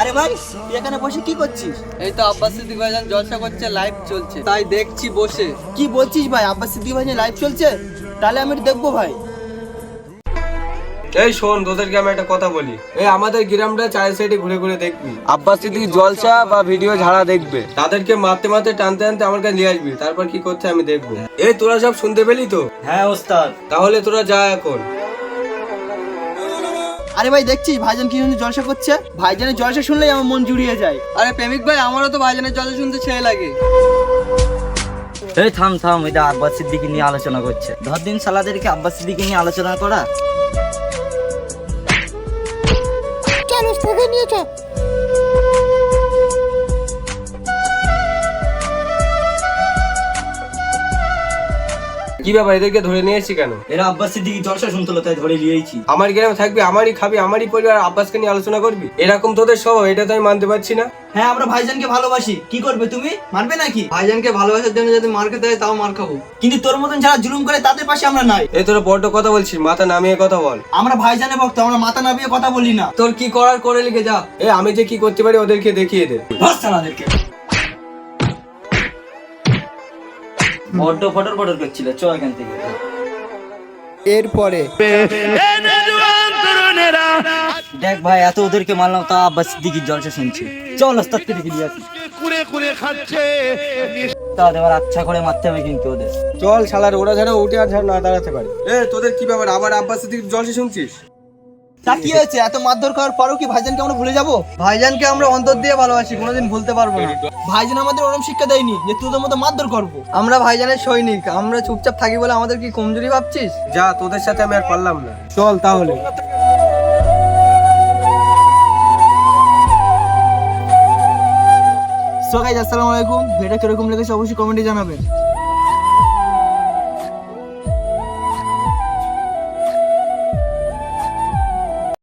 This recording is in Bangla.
আরে ভাই তুই এখানে বসে কি করছিস? এই তো আব্বাস সিদ্দিক ভাইজান জলসা করছে লাইভ চলছে। তাই দেখছি বসে। কি বলছিস ভাই আব্বাস সিদ্দিক ভাই লাইভ চলছে? তাহলে আমি দেখব ভাই। এই শোন তোদেরকে আমি একটা কথা বলি। এই আমাদের গ্রামটা চার সাইডে ঘুরে ঘুরে দেখবি। আব্বাস সিদ্দিকি জলসা বা ভিডিও ঝাড়া দেখবে। তাদেরকে মারতে মারতে টানতে টানতে আমার কাছে নিয়ে আসবি। তারপর কি করছে আমি দেখব। এই তোরা সব শুনতে পেলি তো? হ্যাঁ ওস্তাদ। তাহলে তোরা যা এখন। আরে ভাই দেখছিস ভাইজান কি সুন্দর জলসা করছে? ভাইজানের জলসা শুনলেই আমার মন জুড়িয়ে যায়। আরে প্রেমিক ভাই আমারও তো ভাইজানের জলসা শুনতে ছেলে লাগে। এই থাম থাম এটা আব্বাস সিদ্দিকি নিয়ে আলোচনা করছে। ধর দিন সালাদেরকে আব্বাস সিদ্দিকি নিয়ে আলোচনা করা। কি ব্যাপার এদেরকে ধরে নিয়ে এসছি কেন? এরা আব্বাস সিদ্দিকি জলসা শুনতো তাই ধরে নিয়েছি আমার গ্রামে থাকবি আমারই খাবি আমারই পরিবার আব্বাসকে নিয়ে আলোচনা করবি? এরকম তোদের স্বভাব এটা তো আমি মানতে পারছি না। হ্যাঁ আমরা ভাইজানকে ভালোবাসি। কি করবে তুমি? মানবে নাকি? ভাইজানকে ভালোবাসার জন্য যদি মার খেতে হয় তাও মার খাব। কিন্তু তোর মতন যারা জুলুম করে তাদের পাশে আমরা নাই। এই তোরা বড্ড কথা বলছিস মাথা নামিয়ে কথা বল। আমরা ভাইজানের ভক্ত আমরা মাথা নামিয়ে কথা বলি না। তোর কি করার করে লিখে যা। এ আমি যে কি করতে পারি ওদেরকে দেখিয়ে দে। ধর বড্ড ফটর ফটর করছিল চ এখান থেকে। এরপরে? দেখ ভাই এত ওদেরকে মারলাম তা আব্বাস সিদ্দিকির জলসা শুনছি। চল ওস্তাদ থেকে দিকে নিয়ে আসি। তাহলে এবার আচ্ছা করে মারতে হবে কিন্তু ওদের। চল শালার ওরা যেন উঠে আর ঝাড় না দাঁড়াতে পারে। এ তোদের কি ব্যাপার? আবার আব্বাস সিদ্দিক জলসে শুনছিস? তা কি হয়েছে এত মারধর করার পরেও কি ভাইজানকে আমরা ভুলে যাব? ভাইজানকে আমরা অন্তর দিয়ে ভালোবাসি কোনোদিন ভুলতে পারব না। ভাইজান আমাদের ওরম শিক্ষা দেয়নি যে তোদের মতো মারধর করব। আমরা ভাইজানের সৈনিক আমরা চুপচাপ থাকি বলে আমাদের কি কমজোরি ভাবছিস? যা তোদের সাথে আমি আর পারলাম না। চল তাহলে। সো গাইজ আসসালামু আলাইকুম। ভিডিও কীরকম লেগেছে অবশ্যই কমেন্টে জানাবেন।